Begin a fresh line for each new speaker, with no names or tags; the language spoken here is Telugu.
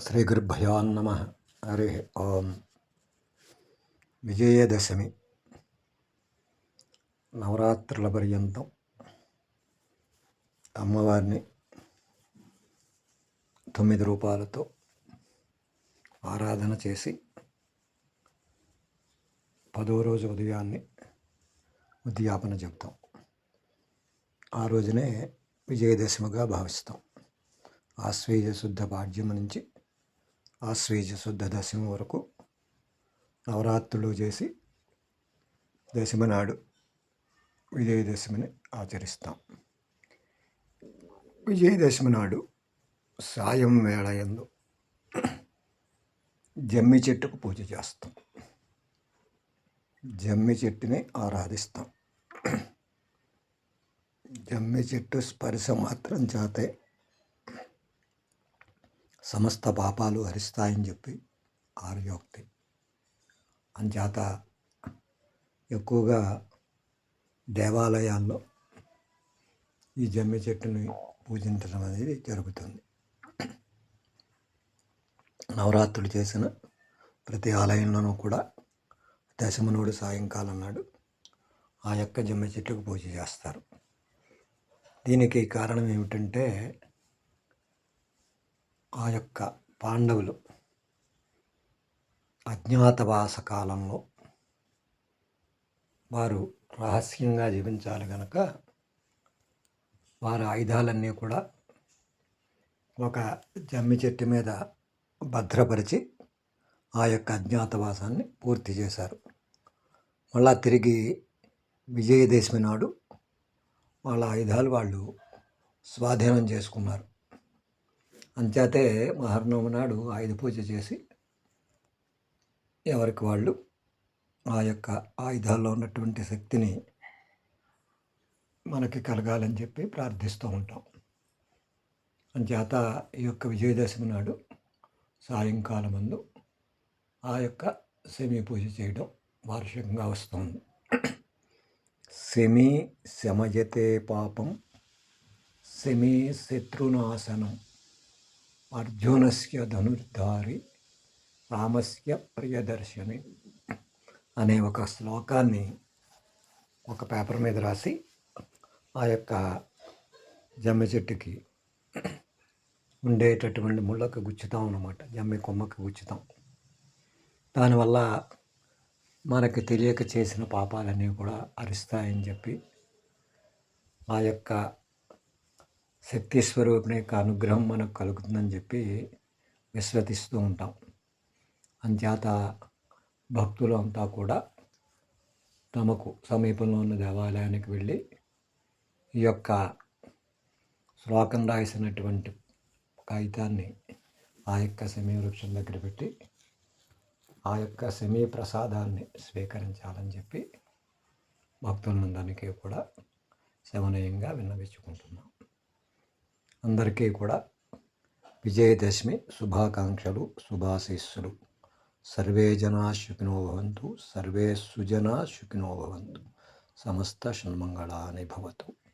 శ్రీగురుభ్యో నమ. హరి ఓం. విజయదశమి. నవరాత్రుల పర్యంతం అమ్మవారిని తొమ్మిది రూపాలతో ఆరాధన చేసి పదో రోజు ఉదయాన్నే ఉద్యాపన చెప్తాం. ఆ రోజునే విజయదశమిగా భావిస్తాం. ఆశ్వేయ శుద్ధ పాడ్యం నుంచి ఆశ్వేజ శుద్ధ దశమి వరకు నవరాత్రులు చేసి దశమి నాడు విజయదశమిని ఆచరిస్తాం. విజయదశమి నాడు సాయం వేళ ఎందు జమ్మి చెట్టుకు పూజ చేస్తాం. జమ్మి చెట్టుని ఆరాధిస్తాం. జమ్మి చెట్టు స్పర్శ మాత్రం చేతే సమస్త పాపాలు హరిస్తాయని చెప్పి ఆర్యోక్తి అంచేత ఎక్కువగా దేవాలయాల్లో ఈ జమ్మి చెట్టుని పూజించడం అనేది జరుగుతుంది. నవరాత్రులు చేసిన ప్రతి ఆలయంలోనూ కూడా దశమనుడు సాయంకాలం నాడు ఆ యొక్క జమ్మి చెట్టుకు పూజ చేస్తారు. దీనికి కారణం ఏమిటంటే ఆ యొక్క పాండవులు అజ్ఞాతవాస కాలంలో వారు రహస్యంగా జీవించాలి గనక వారి ఆయుధాలన్నీ కూడా ఒక జమ్మి చెట్టు మీద భద్రపరిచి ఆ యొక్క అజ్ఞాతవాసాన్ని పూర్తి చేశారు. మళ్ళా తిరిగి విజయదశమి నాడు వాళ్ళ ఆయుధాలు వాళ్ళు స్వాధీనం చేసుకున్నారు. అంచేతే మహర్నవమి నాడు ఆయుధ పూజ చేసి ఎవరికి వాళ్ళు ఆ యొక్క ఆయుధాల్లో ఉన్నటువంటి శక్తిని మనకి కలగాలని చెప్పి ప్రార్థిస్తూ ఉంటాం. అంచేత ఈ యొక్క విజయదశమి నాడు సాయంకాలం ముందు ఆ యొక్క సెమీ పూజ చేయడం వార్షికంగా వస్తుంది. సెమీ శమయతే పాపం సెమీ శత్రునాశనం. అర్జునస్య ధనుర్ధారి రామస్య ప్రియదర్శని అనే ఒక శ్లోకాన్ని ఒక పేపర్ మీద రాసి ఆ యొక్క జమ్మి చెట్టుకి ఉండేటటువంటి ముళ్ళకు గుచ్చుతాం అన్నమాట. జమ్మి కొమ్మకి గుచ్చుతాం. దానివల్ల మనకి తెలియక చేసిన పాపాలన్నీ కూడా అరిస్తాయని చెప్పి ఆ యొక్క శక్తి స్వరూపిణి యొక్క అనుగ్రహం మనకు కలుగుతుందని చెప్పి విశ్వసిస్తూ ఉంటాం. అంచేత భక్తులు అంతా కూడా తమకు సమీపంలో ఉన్న దేవాలయానికి వెళ్ళి ఈ యొక్క శ్లోకం రాసినటువంటి కాగితాన్ని ఆ యొక్క సమీ వృక్షం దగ్గర పెట్టి ఆ యొక్క సమీ ప్రసాదాన్ని స్వీకరించాలని చెప్పి భక్తులందరికీ కూడా శవనీయంగా విన్నవించుకుంటున్నాం. అందరికీ కూడా విజయదశమి శుభాకాంక్షలు శుభాశీస్సులు. సర్వే జనా సుఖినో భవంతు సర్వే సుజనా సుఖినో భవంతు. సమస్త షణ్మంగళాని భవతు.